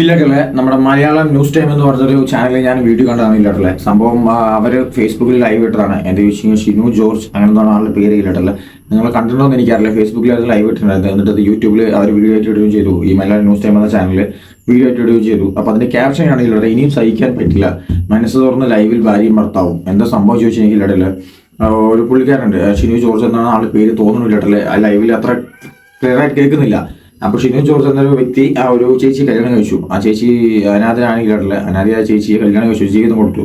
ഇല്ലട്ടല്ലേ നമ്മുടെ Malayalam news time എന്ന് പറഞ്ഞൊരു ചാനലിൽ ഞാൻ വീഡിയോ കണ്ടതാണ് ഇല്ലട്ടല്ലേ സംഭവം അവർ ഫേസ്ബുക്കിൽ ലൈവ് ഇട്ടതാണ്. എന്റെ വിഷയം ഷിനു ജോർജ് അങ്ങനെ ആളുടെ പേര് ഇല്ലട്ടല്ലേ നിങ്ങൾ കണ്ടിട്ടുണ്ടോ എന്ന് എനിക്കറിയില്ല. ഫേസ്ബുക്കിൽ അത് ലൈവ് ഇട്ടിട്ടുണ്ടായിരുന്നു. എന്നിട്ട് അത് യൂട്യൂബിൽ അവർ വീഡിയോ ആയിട്ട് ഇടുകയും ചെയ്തു. ഈ മലയാളം ന്യൂസ് ടൈം എന്ന ചാനലിൽ വീഡിയോ ആയിട്ട് ഇടുകയും ചെയ്തു. അപ്പൊ അതിന്റെ ക്യാപ്ഷൻ ആണെങ്കിൽ ഇനിയും സഹിക്കാൻ പറ്റില്ല. മനസ്സ് തുറന്ന് ലൈവിൽ ഭാര്യയും ഭർത്താവും. എന്താ സംഭവം ചോദിച്ചു എനിക്ക് ഇല്ലട്ടല്ലേ ഒരു പുള്ളിക്കാരുണ്ട് ഷിനു ജോർജ് എന്നാണ് ആളുടെ പേര് തോന്നുന്നു ഇല്ലട്ടല്ലേ ആ ലൈവിൽ അത്ര ക്ലിയർ ആയിട്ട് കേൾക്കുന്നില്ല. അപ്പൊ ഷിനു ജോർജ് എന്നൊരു വ്യക്തി ആ ഒരു ചേച്ചി കല്യാണം കഴിച്ചു. ആ ചേച്ചി അനാഥനാണ് കേട്ടില്ല അനാഥ ആ ചേച്ചിയെ കല്യാണം കഴിച്ചു ജീവിതം കൊടുത്തു.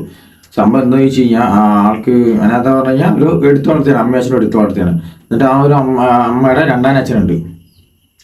സംഭവം എന്താ വെച്ച് കഴിഞ്ഞാൽ ആ ആൾക്ക് അനാഥ പറഞ്ഞു കഴിഞ്ഞാൽ ഒരു എടുത്തു വളർത്തിയാണ് അമ്മ എടുത്തു വളർത്തിയാണ്. എന്നിട്ട് ആ ഒരു അമ്മ അമ്മയുടെ രണ്ടാം അച്ഛനുണ്ട്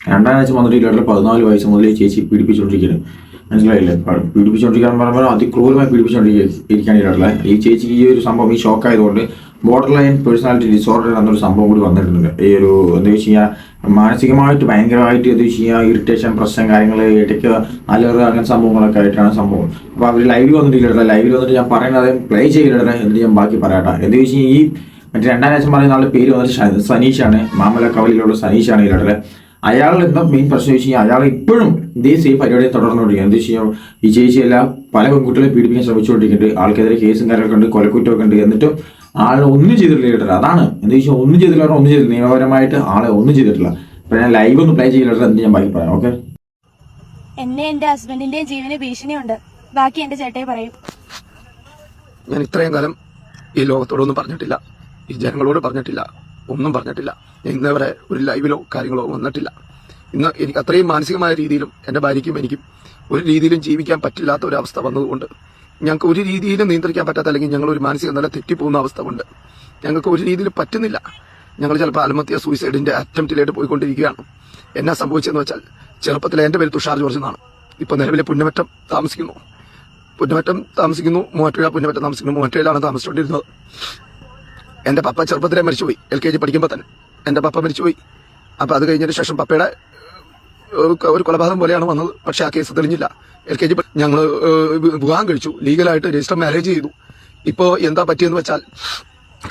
രണ്ടാം അച്ഛൻ വന്നിട്ട് കേട്ടില്ല പതിനാല് വയസ്സ് മുതൽ ചേച്ചി പീഡിപ്പിച്ചുകൊണ്ടിരിക്കുന്നത് മനസ്സിലായില്ലേ? പീഡിപ്പിച്ചുകൊണ്ടിരിക്കാൻ പറയുമ്പോൾ അതിക്രൂരമായി പീഡിപ്പിച്ചുകൊണ്ടിരിക്കുകയാണ് ഇല്ലാതെ ഈ ചേച്ചിക്ക് ഈ ഒരു സംഭവം ഈ ഷോക്ക് ആയതുകൊണ്ട് ബോർഡർ ലൈൻ പേഴ്സണാലിറ്റി ഡിസോർഡർ എന്നൊരു സംഭവം കൂടി വന്നിട്ടുണ്ട്. ഈ ഒരു എന്താ വെച്ച് കഴിഞ്ഞാൽ മാനസികമായിട്ട് ഭയങ്കരമായിട്ട് ഇത് ചെയ്യുക ഇറിറ്റേഷൻ പ്രശ്നം കാര്യങ്ങൾ ഇടയ്ക്ക് അലറ് അങ്ങനെ സംഭവങ്ങളൊക്കെ ആയിട്ടാണ് സംഭവം. അപ്പോൾ അവർ ലൈവിൽ വന്നിട്ടില്ല ലൈവിൽ വന്നിട്ട് ഞാൻ പറയുന്നത് പ്ലേ ചെയ്തിടണേ എന്നിട്ട് ഞാൻ ബാക്കി പറയട്ടെ എന്ന് വെച്ച് ഈ മറ്റേ രണ്ടാം ലക്ഷം പറയുന്ന ആളുടെ പേര് വന്നിട്ട് സനീഷാണ്. മാമല കവലിലുള്ള സനീഷാണ് ഇതിലെ അയാൾ എന്താ മെയിൻ പ്രശ്നം വെച്ച് കഴിഞ്ഞാൽ അയാൾ ഇപ്പോഴും ഇതേ സെയിം പരിപാടി തുടർന്നുകൊണ്ടിരിക്കുകയാണ്. എന്താ വെച്ച് കഴിഞ്ഞാൽ ഈ ചേച്ചിയെല്ലാം പല പെൺകുട്ടികളെ പീഡിപ്പിക്കാൻ ശ്രമിച്ചുകൊണ്ടിരിക്കുന്നുണ്ട്. ആൾക്കെതിരെ കേസും കാര്യങ്ങളൊക്കെ ഉണ്ട് കൊലക്കുറ്റമൊക്കെ ഉണ്ട്. എന്നിട്ടും ആളെ ഒന്നും ചെയ്തിട്ടില്ല കേട്ടോ. അതാണ്. എന്താ വെച്ചാൽ ഒന്നും ചെയ്തില്ല പറഞ്ഞാൽ ഒന്നും ചെയ്തില്ല നിയമപരമായിട്ട് ആളെ ഒന്നും ചെയ്തിട്ടില്ല. അപ്പൊ ഞാൻ ലൈവ് ഒന്ന് പ്ലേ ചെയ്യില്ല എന്ന് ഞാൻ ബാക്കി പറയാം. ഓക്കെ എന്നെ എന്റെ ഹസ്ബൻഡിന്റെയും ജീവന് ഭീഷണിയുണ്ട്. ബാക്കി എന്റെ ചേട്ടയെ പറയും. ഞാൻ ഇത്രയും കാലം ഈ ലോകത്തോടൊന്നും പറഞ്ഞിട്ടില്ല. ഈ ജനങ്ങളോട് പറഞ്ഞിട്ടില്ല. ഒന്നും പറഞ്ഞിട്ടില്ല. ഇന്നവരെ ഒരു ലൈവിലോ കാര്യങ്ങളോ വന്നിട്ടില്ല. ഇന്ന് എനിക്ക് അത്രയും മാനസികമായ രീതിയിലും എന്റെ ഭാര്യയ്ക്കും എനിക്കും ഒരു രീതിയിലും ജീവിക്കാൻ പറ്റില്ലാത്ത ഒരു അവസ്ഥ വന്നതുകൊണ്ട് ഞങ്ങൾക്ക് ഒരു രീതിയിലും നിയന്ത്രിക്കാൻ പറ്റാത്ത അല്ലെങ്കിൽ ഞങ്ങൾ ഒരു മാനസിക നില തെറ്റിപ്പോകുന്ന അവസ്ഥ കൊണ്ട് ഞങ്ങൾക്ക് ഒരു രീതിയിലും പറ്റുന്നില്ല. ഞങ്ങൾ ചിലപ്പോൾ ആത്മഹത്യ സൂയിസൈഡിന്റെ അറ്റംപ്റ്റിലായിട്ട് പോയിക്കൊണ്ടിരിക്കുകയാണ്. എന്നാ സംഭവിച്ചതെന്ന് വെച്ചാൽ ചെറുപ്പത്തിലെ എന്റെ പേര് തുഷാർ ജോർജ് എന്നാണ്. ഇപ്പോൾ നിലവിലെ പുന്നമറ്റം താമസിക്കുന്നു. പുന്നമറ്റം താമസിക്കുന്നു മൂവാറ്റുപുഴ പുന്നമറ്റം താമസിക്കുന്നു. മൂവാറ്റുപുഴയിലാണ് താമസിച്ചുകൊണ്ടിരുന്നത്. എന്റെ പപ്പ ചെറുപ്പത്തിലെ മരിച്ചുപോയി എൽ കെ ജി പഠിക്കുമ്പോൾ തന്നെ. എന്റെ പപ്പ മരിച്ചുപോയി. അപ്പൊ അത് കഴിഞ്ഞതിന് ശേഷം പപ്പയുടെ ഒരു കൊലപാതകം പോലെയാണ് വന്നത്. പക്ഷെ ആ കേസ് തെളിഞ്ഞില്ല. എൽ കെ ജി ഞങ്ങൾ വിവാഹം കഴിച്ചു. ലീഗലായിട്ട് രജിസ്റ്റർ മാരേജ് ചെയ്തു. ഇപ്പോൾ എന്താ പറ്റിയെന്ന് വെച്ചാൽ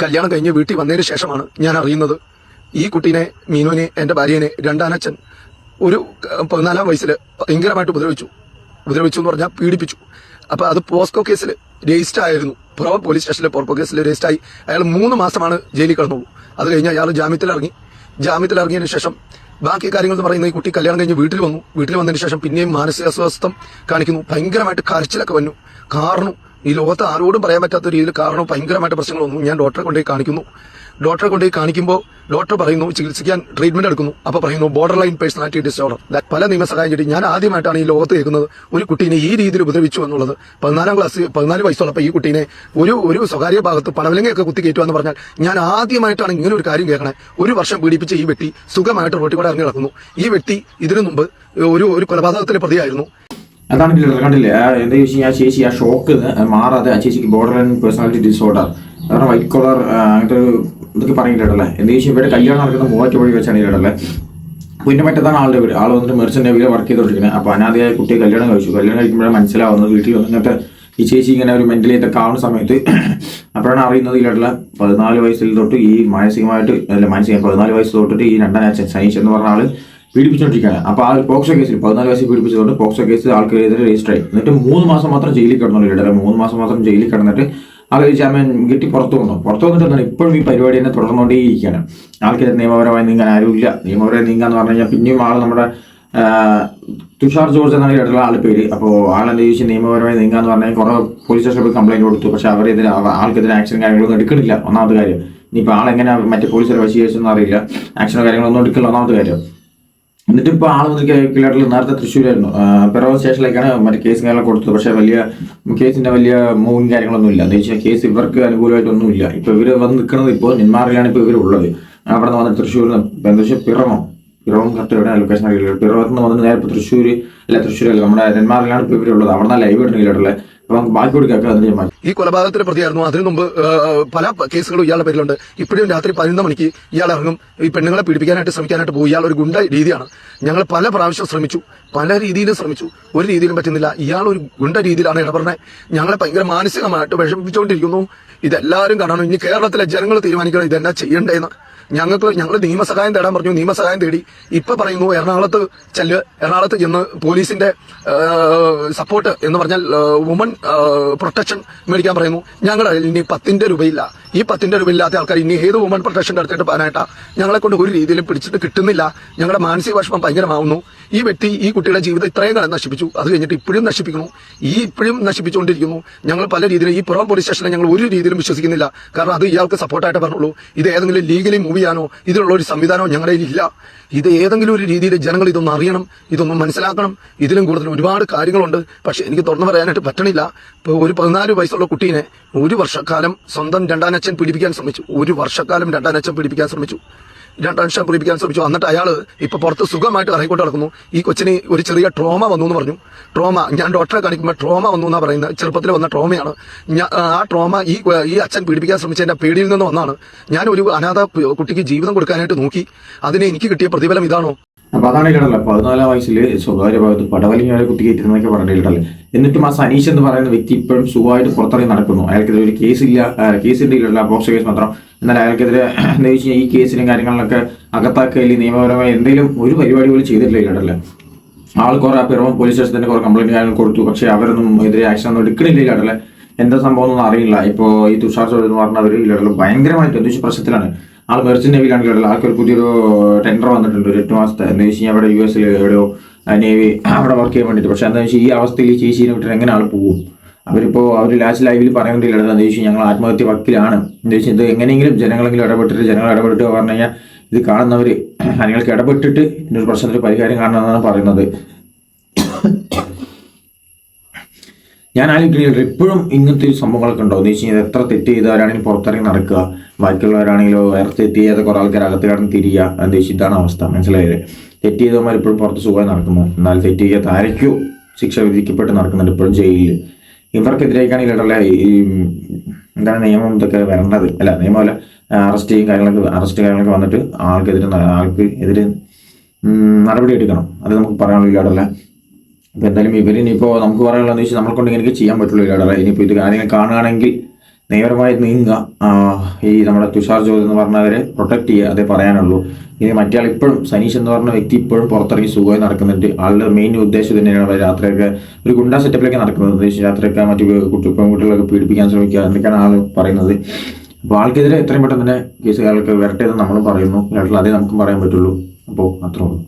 കല്യാണം കഴിഞ്ഞ് വീട്ടിൽ വന്നതിന് ശേഷമാണ് ഞാൻ അറിയുന്നത്. ഈ കുട്ടീനെ മീനുവിനെ എന്റെ ഭാര്യനെ രണ്ടാനച്ഛൻ ഒരു പതിനാലാം വയസ്സിൽ ഭയങ്കരമായിട്ട് ഉപദ്രവിച്ചു. ഉപദ്രവിച്ചു എന്ന് പറഞ്ഞാൽ പീഡിപ്പിച്ചു. അപ്പൊ അത് പോസ്കോ കേസിൽ രജിസ്റ്റർ ആയിരുന്നു. പുറവ പോലീസ് സ്റ്റേഷനിലെ പോർക്കോ കേസിൽ രജിസ്റ്റർ ആയി. അയാൾ മൂന്ന് മാസമാണ് ജയിലിൽ കിടന്നുള്ളൂ. അത് കഴിഞ്ഞ് അയാൾ ജാമ്യത്തിൽ ഇറങ്ങി ജാമ്യത്തിൽ ഇറങ്ങിയതിന് ശേഷം ബാക്കി കാര്യങ്ങൾ എന്ന് പറയുന്നത് ഈ കുട്ടി കല്യാണം കഴിഞ്ഞ് വീട്ടിൽ വന്നു. വീട്ടിൽ വന്നതിന് ശേഷം പിന്നെയും മാനസിക അസ്വസ്ഥം കാണിക്കുന്നു. ഭയങ്കരമായിട്ട് കരച്ചിലൊക്കെ വന്നു. കാരണം ഈ ലോകത്ത് ആരോടും പറയാൻ പറ്റാത്ത രീതിയിൽ കാരണം ഭയങ്കരമായിട്ട് പ്രശ്നങ്ങൾ വന്നു ഞാൻ ഡോക്ടറെ കൊണ്ടുപോയി കാണിക്കുന്നു. ഡോക്ടറെ കൊണ്ടുപോയി കാണിക്കുമ്പോൾ ഡോക്ടർ പറയുന്നു ചികിത്സിക്കാൻ ട്രീറ്റ്മെന്റ് എടുക്കുന്നു. അപ്പൊ പറയുന്നു ബോർഡർ ലൈൻ പേഴ്സണാലിറ്റി ഡിസോർഡർ പല നിയമസഹായം കിട്ടി ഞാൻ ആദ്യമായിട്ടാണ് ഈ ലോകത്ത് കേൾക്കുന്നത്. ഒരു കുട്ടീനെ ഈ രീതിയിൽ ഉപദ്രവിച്ചു എന്നുള്ളത്. പതിനാലാം ക്ലാസ് പതിനാല് വയസ്സുള്ളപ്പോൾ ഈ കുട്ടീനെ ഒരു ഒരു സ്വകാര്യ ഭാഗത്ത് പടവലങ്ങയൊക്കെ കുത്തി കയറ്റുക എന്ന് പറഞ്ഞാൽ ഞാൻ ആദ്യമായിട്ടാണ് ഇങ്ങനെ ഒരു കാര്യം കേൾക്കണേ. ഒരു വർഷം പീഡിപ്പിച്ച ഈ വ്യക്തി സുഖമായിട്ട് റോട്ടിൽ കൂടെ ഇറങ്ങി നടക്കുന്നു. ഈ വ്യക്തി ഇതിനു മുമ്പ് ഒരു ഒരു കൊലപാതകത്തിന് പ്രതിയായിരുന്നു. അതാണ് കണ്ടില്ലേ? എന്താ വെച്ച് കഴിഞ്ഞാൽ ചേച്ചി ആ ഷോക്ക് മാറാതെ ആ ചേച്ചിക്ക് borderline personality disorder white collar അങ്ങനത്തെ ഒരു ഇതൊക്കെ പറഞ്ഞിട്ടുണ്ടല്ലേ? എന്താ ചോദിച്ചാൽ ഇവരുടെ കല്യാണം നടക്കുന്ന മൂവാറ്റുപുഴ വെച്ചാണ് ഇവരുടെ പിന്നെ മറ്റേതാണ് ആളുടെ വീട്. ആൾ വന്നിട്ട് മെർച്ചന്റെ വീട് വർക്ക് ചെയ്തോണ്ടിരിക്കുന്നത് അപ്പോൾ അനാഥയായ കുട്ടിയെ കല്യാണം കഴിച്ചു. കല്യാണം കഴിക്കുമ്പോഴാണ് മനസ്സിലാവുന്നത് വീട്ടിൽ വന്നിട്ട് ഈ ചേച്ചി ഇങ്ങനെ ഒരു മെന്റലി ഇതൊക്കെ ആവുന്ന സമയത്ത് അപ്പോഴാണ് അറിയുന്നത് ഇല്ലല്ല പതിനാല് വയസ്സിൽ തൊട്ട് ഈ മാനസികമായിട്ട് അല്ല മാനസികം പതിനാല് വയസ്സ് തൊട്ടിട്ട് ഈ രണ്ടാം അച്ഛൻ സനീഷ് എന്ന് പറഞ്ഞ ആൾ പീഡിപ്പിച്ചുകൊണ്ടിരിക്കുകയാണ് അപ്പോൾ ആ പോക്സോ കേസിൽ പതിനാല് വയസ്സിൽ പീഡിപ്പിച്ചതുകൊണ്ട് പോക്സോ കേസ് ആൾക്കെതിരെ രജിസ്റ്റർ ആയി എന്നിട്ട് മൂന്ന് മാസം മാത്രം ജയിലിൽ കിടന്നുള്ളൂ മൂന്ന് മാസം മാത്രം ജയിലിൽ കിടന്നിട്ട് ആൾ അമ്മ കിട്ടി പുറത്തു വന്നു. പുറത്തു വന്നിട്ട് ഇപ്പോഴും ഈ പരിപാടി തന്നെ തുടർന്നുകൊണ്ടേയിരിക്കുകയാണ്. ആൾക്കെതിരെ നിയമപരമായി നീങ്ങാൻ ആരുമില്ല. നിയമപരമായി നീങ്ങാന്ന് പറഞ്ഞു കഴിഞ്ഞാൽ പിന്നെയും ആൾ നമ്മുടെ തുഷാർ ജോർജ് എന്നാണ് കേട്ടുള്ള ആളുടെ പേര്. അപ്പോൾ ആളെന്താ ചോദിച്ചു? നിയമപരമായി നീങ്ങാന്ന് പറഞ്ഞാൽ കുറേ പോലീസ് സ്റ്റേഷനിൽ കംപ്ലൈന്റ് കൊടുത്തു. പക്ഷേ അവരെതിരെ അവ- ആൾക്കെതിരെ ആക്ഷൻ കാര്യങ്ങളൊന്നും എടുക്കുന്നില്ല ഒന്നാമത്തെ കാര്യം. ഇനിയിപ്പോൾ ആളെങ്ങനെ മറ്റേ പോലീസ് വശീകരിച്ചെന്ന് അറിയില്ല. ആക്ഷനോ കാര്യങ്ങളൊന്നും എടുക്കില്ല ഒന്നാമത്തെ കാര്യം. എന്നിട്ട് ഇപ്പോൾ ആൾ വന്ന് കിളറിൽ നേരത്തെ തൃശ്ശൂരായിരുന്നു. പിറവ സ്റ്റേഷനിലേക്കാണ് മറ്റേ കേസ് കാര്യങ്ങൾ കൊടുത്തത്. പക്ഷേ വലിയ കേസിന്റെ വലിയ മൂവിങ് കാര്യങ്ങളൊന്നും ഇല്ല. എന്താ വെച്ചാൽ കേസ് ഇവർക്ക് അനുകൂലമായിട്ടൊന്നും ഇല്ല. ഇപ്പോൾ ഇവർ വന്ന് നിൽക്കുന്നത് ഇപ്പോൾ നിന്മാറിലാണ് ഇപ്പോൾ ഇവരുള്ളത് അവിടെ നിന്ന് വന്നിട്ട് തൃശ്ശൂരിൽ നിന്ന് ഇപ്പം എന്താ വെച്ചാൽ പിറവം. പിറവം കറക്റ്റ് എവിടെ ലൊക്കേഷൻ അറിയില്ല. പിറവത്ത് നിന്ന് വന്ന് നേരെ ഇപ്പോൾ തൃശ്ശൂർ അല്ല തൃശ്ശൂരല്ല. നമ്മുടെ നെന്മാറിലാണ് ഇപ്പോൾ ഇവരുള്ളത് അവിടെ നിന്ന് ലൈവ് ഇടുന്നില്ല അപ്പം ഈ കൊലപാതകത്തിന്റെ പ്രതിയായിരുന്നു. അതിനു മുമ്പ് പല കേസുകളും ഇയാളുടെ പേരിലുണ്ട്. ഇപ്പോഴും രാത്രി പതിനൊന്ന് മണിക്ക് ഇയാൾ ഇറങ്ങും. ഈ പെണ്ണുങ്ങളെ പീഡിപ്പിക്കാനായിട്ട് ശ്രമിക്കാനായിട്ട് പോകും ഇയാൾ ഒരു ഗുണ്ട രീതിയാണ്. ഞങ്ങൾ പല പ്രാവശ്യം ശ്രമിച്ചു. പല രീതിയിലും ശ്രമിച്ചു. ഒരു രീതിയിലും പറ്റുന്നില്ല. ഇയാൾ ഒരു ഗുണ്ട രീതിയിലാണ് ഇടപെടുന്നത് ഞങ്ങളെ ഭയങ്കര മാനസികമായിട്ട് വിഷമിപ്പിച്ചുകൊണ്ടിരിക്കുന്നു. ഇതെല്ലാവരും കാണണം. ഇനി കേരളത്തിലെ ജനങ്ങൾ തീരുമാനിക്കണം. ഇതെന്നാ ചെയ്യണ്ടേന്ന്. ഞങ്ങൾക്ക് ഞങ്ങൾ നിയമസഹായം തേടാൻ പറഞ്ഞു. നിയമസഹായം തേടി. ഇപ്പൊ പറയുന്നു എറണാകുളത്ത് ചെല്ല് എറണാകുളത്ത് ചെന്ന് പോലീസിന്റെ സപ്പോർട്ട് എന്ന് പറഞ്ഞാൽ വുമൺ പ്രൊട്ടക്ഷൻ മേടിക്കാൻ പറയുന്നു. ഞങ്ങളുടെ ഇനി പത്തിന്റെ രൂപയില്ല. ഈ പത്തിന്റെ രൂപ ഇല്ലാത്ത ആൾക്കാർ ഇനി ഏത് വുമൺ പ്രൊട്ടക്ഷൻ എടുത്തിട്ട് പറയാനായിട്ടാ ഞങ്ങളെ കൊണ്ട് ഒരു രീതിയിലും പിടിച്ചിട്ട് കിട്ടുന്നില്ല. ഞങ്ങളുടെ മാനസിക വിഷമം ഭയങ്കരമാവുന്നു. ഈ വ്യക്തി ഈ കുട്ടിയുടെ ജീവിതം ഇത്രയും കാലം നശിപ്പിച്ചു. അത് കഴിഞ്ഞിട്ട് ഇപ്പോഴും നശിപ്പിക്കുന്നു. ഈ ഇപ്പോഴും നശിപ്പിച്ചുകൊണ്ടിരിക്കുന്നു. ഞങ്ങൾ പല രീതിയിലും ഈ പുറം പോലീസ് സ്റ്റേഷനെ ഞങ്ങൾ ഒരു രീതിയിലും വിശ്വസിക്കുന്നില്ല. കാരണം അത് ഇയാൾക്ക് സപ്പോർട്ടായിട്ട് പറഞ്ഞുള്ളൂ. ഇത് ഏതെങ്കിലും ലീഗലി മൂവിയാണോ ഇതിനുള്ള ഒരു സംവിധാനമോ ഞങ്ങളുടെ ഇല്ല ഇത് ഏതെങ്കിലും ഒരു രീതിയിൽ ജനങ്ങൾ ഇതൊന്നും അറിയണം ഇതൊന്നും മനസ്സിലാക്കണം. ഇതിലും കൂടുതൽ ഒരുപാട് കാര്യങ്ങളുണ്ട്. പക്ഷെ എനിക്ക് തുറന്നു പറയാനായിട്ട് പറ്റണില്ല. ഇപ്പോൾ ഒരു പതിനാല് വയസ്സുള്ള കുട്ടീനെ ഒരു വർഷക്കാലം സ്വന്തം രണ്ടാനച്ഛൻ പീഡിപ്പിക്കാൻ ശ്രമിച്ചു. ഒരു വർഷക്കാലം രണ്ടാം അച്ഛൻ പിടിപ്പിക്കാൻ ശ്രമിച്ചു. രണ്ടാം അച്ഛൻ പിടിപ്പിക്കാൻ ശ്രമിച്ചു. എന്നിട്ട് അയാൾ ഇപ്പൊ പുറത്ത് സുഖമായിട്ട് ഇറങ്ങിക്കൊണ്ട് നടക്കുന്നു. ഈ കൊച്ചിന് ഒരു ചെറിയ ട്രോമ വന്നു എന്ന് പറഞ്ഞു. ട്രോമ ഞാൻ ഡോക്ടറെ കാണിക്കുമ്പോൾ ട്രോമ വന്നു എന്നാ പറയുന്നത്. ചെറുപ്പത്തിൽ വന്ന ട്രോമയാണ് ആ ട്രോമ ഈ ഈ അച്ഛൻ പീഡിപ്പിക്കാൻ ശ്രമിച്ചതിന്റെ പേടിയിൽ നിന്ന് വന്നാണ്. ഞാൻ ഒരു അനാഥ കുട്ടിക്ക് ജീവിതം കൊടുക്കാനായിട്ട് നോക്കി. അതിനെ എനിക്ക് കിട്ടിയ പ്രതിഫലം ഇതാണോ? അപ്പൊ അതാണ് ഇല്ലടല്ലോ പതിനാലാം വയസ്സിൽ സ്വകാര്യ ഭാഗത്ത് പടവലിഞ്ഞ വരെ കുത്തിക്കയറ്റുന്നതൊക്കെ പറഞ്ഞിട്ടുണ്ടല്ലേ എന്നിട്ടും ആ സനീഷ് എന്ന് പറയുന്ന വ്യക്തി ഇപ്പോഴും സുഖമായിട്ട് പുറത്തിറങ്ങി നടക്കുന്നു. അയാൾക്കെതിരെ ഒരു കേസില്ല കേസിന്റെ ഇല്ല പോക്സോ കേസ് മാത്രം. എന്നാൽ അയാൾക്കെതിരെ എന്താ വെച്ച് കഴിഞ്ഞാൽ ഈ കേസിലും കാര്യങ്ങളിലൊക്കെ അകത്താക്കയിൽ നിയമപരമായി എന്തെങ്കിലും ഒരു പരിപാടി പോലും ചെയ്തിട്ടില്ല ഇല്ലടല്ലേ ആൾ കുറെ പിറവം പോലീസ് സ്റ്റേഷനിൽ കുറെ കംപ്ലൈന്റ് കാര്യങ്ങൾ കൊടുത്തു. പക്ഷെ അവരൊന്നും എതിരെ ആക്ഷൻ ഒന്നും എടുക്കണില്ല ഇല്ലടല്ലേ എന്താ സംഭവം ഒന്നും അറിയില്ല. ഇപ്പോൾ ഈ തുഷാർ ചോദ്യം എന്ന് പറഞ്ഞവർ ഇല്ലടല്ലോ ഭയങ്കരമായിട്ട് എന്താ വെച്ചാൽ പ്രശ്നത്തിലാണ്. ആൾ മെർച്ചൻ നേവിയിലാണ് കേട്ടത് ആൾക്ക് ഒരു പുതിയൊരു ടെൻഡർ വന്നിട്ടുണ്ട്. ഒരു എട്ട് മാസത്തെ എന്ന് വെച്ച് കഴിഞ്ഞാൽ അവിടെ യു എസിൽ എവിടെയോ നേവി അവിടെ വർക്ക് ചെയ്യാൻ വേണ്ടിയിട്ട് പക്ഷെ എന്താ വെച്ചാൽ ഈ അവസ്ഥയിൽ ഈ ചേച്ചീനെ വിട്ടിട്ട് എങ്ങനെ ആൾ പോകും അവരിപ്പോൾ അവർ ലാസ്റ്റ് ലൈവിൽ പറയുന്നില്ല എന്താ വെച്ചാൽ ഞങ്ങൾ ആത്മഹത്യ വക്കിലാണ്. എന്താ വെച്ചാൽ ഇത് എങ്ങനെയെങ്കിലും ജനങ്ങളെങ്കിലും ഇടപെട്ടിട്ട് ജനങ്ങൾ ഇടപെട്ടിട്ട് പറഞ്ഞു കഴിഞ്ഞാൽ ഇത് കാണുന്നവർ നിങ്ങൾക്ക് ഇടപെട്ടിട്ട് ഒരു പ്രശ്നത്തിന് പരിഹാരം കാണണമെന്നാണ് പറയുന്നത്. ഞാൻ ആലോചിക്കുന്നില്ല ഇപ്പോഴും ഇങ്ങനത്തെ സംഭവങ്ങളൊക്കെ ഉണ്ടോ? എന്ന് വെച്ച് കഴിഞ്ഞാൽ എത്ര തെറ്റ് ചെയ്തവരാണെങ്കിലും പുറത്തിറങ്ങി നടക്കുക. ബാക്കിയുള്ളവരാണെങ്കിലോ വേറെ തെറ്റ് ചെയ്യാതെ കുറെ ആൾക്കാർ അകത്ത് കിടന്ന് തിരിയുക. എന്താ വെച്ചാൽ ഇതാണ് അവസ്ഥ. മനസ്സിലായത് തെറ്റ് ചെയ്തവന്മാർ ഇപ്പോഴും പുറത്ത് സുഖമായി നടക്കുന്നു. എന്നാൽ തെറ്റ് ചെയ്യാത്ത ആരൊക്കെയോ ശിക്ഷ വിധിക്കപ്പെട്ട് നടക്കുന്നുണ്ട് ഇപ്പോഴും ജയിലിൽ ഇവർക്കെതിരേക്കാണെങ്കിൽ ഇടല്ലേ ഈ എന്താണ് നിയമം ഇതൊക്കെ വരേണ്ടത്? അല്ല നിയമമല്ല. അറസ്റ്റ് ചെയ്യും കാര്യങ്ങളൊക്കെ അറസ്റ്റ് കാര്യങ്ങളൊക്കെ വന്നിട്ട് ആൾക്കെതിരെ ആൾക്ക് എതിരെ നടപടി എടുക്കണം അത് നമുക്ക് പറയാനുള്ള ഇല്ലാടല്ല എന്തായാലും ഇവർ ഇനിയിപ്പോൾ നമുക്ക് പറയാനുള്ളതെന്ന് വെച്ചാൽ നമ്മളെ കൊണ്ട് എനിക്ക് ചെയ്യാൻ പറ്റുള്ളൂ ഇല്ലാടാ ഇനിയിപ്പോൾ ഇത് കാര്യങ്ങൾ കാണുകയാണെങ്കിൽ നിയമപരമായി നീങ്ങുക. ഈ നമ്മുടെ തുഷാർ ജ്യോതി എന്ന് പറഞ്ഞവരെ പ്രൊട്ടക്ട് ചെയ്യുക അതേ പറയാനുള്ളൂ. ഇനി മറ്റേ ഇപ്പോഴും സനീഷ് എന്ന് പറഞ്ഞ വ്യക്തി ഇപ്പോഴും പുറത്തിറങ്ങി സുഖമായി നടക്കുന്നുണ്ട്. ആളുടെ മെയിൻ ഉദ്ദേശം തന്നെയാണ് രാത്രിയൊക്കെ ഒരു ഗുണ്ട സെറ്റപ്പിലൊക്കെ നടക്കുന്നത്. രാത്രിയൊക്കെ മറ്റു കുട്ടി പെൺകുട്ടികളൊക്കെ പീഡിപ്പിക്കാൻ ശ്രമിക്കുക. എന്നൊക്കെയാണ് ആൾ പറയുന്നത്. അപ്പോൾ ആൾക്കെതിരെ എത്രയും പെട്ടെന്ന് തന്നെ കേസുകാരൊക്കെ വരട്ടെ എന്ന് നമ്മളും പറയുന്നു. അതേ നമുക്കും പറയാൻ പറ്റുള്ളൂ. അപ്പോൾ അത്രേ ഉള്ളൂ.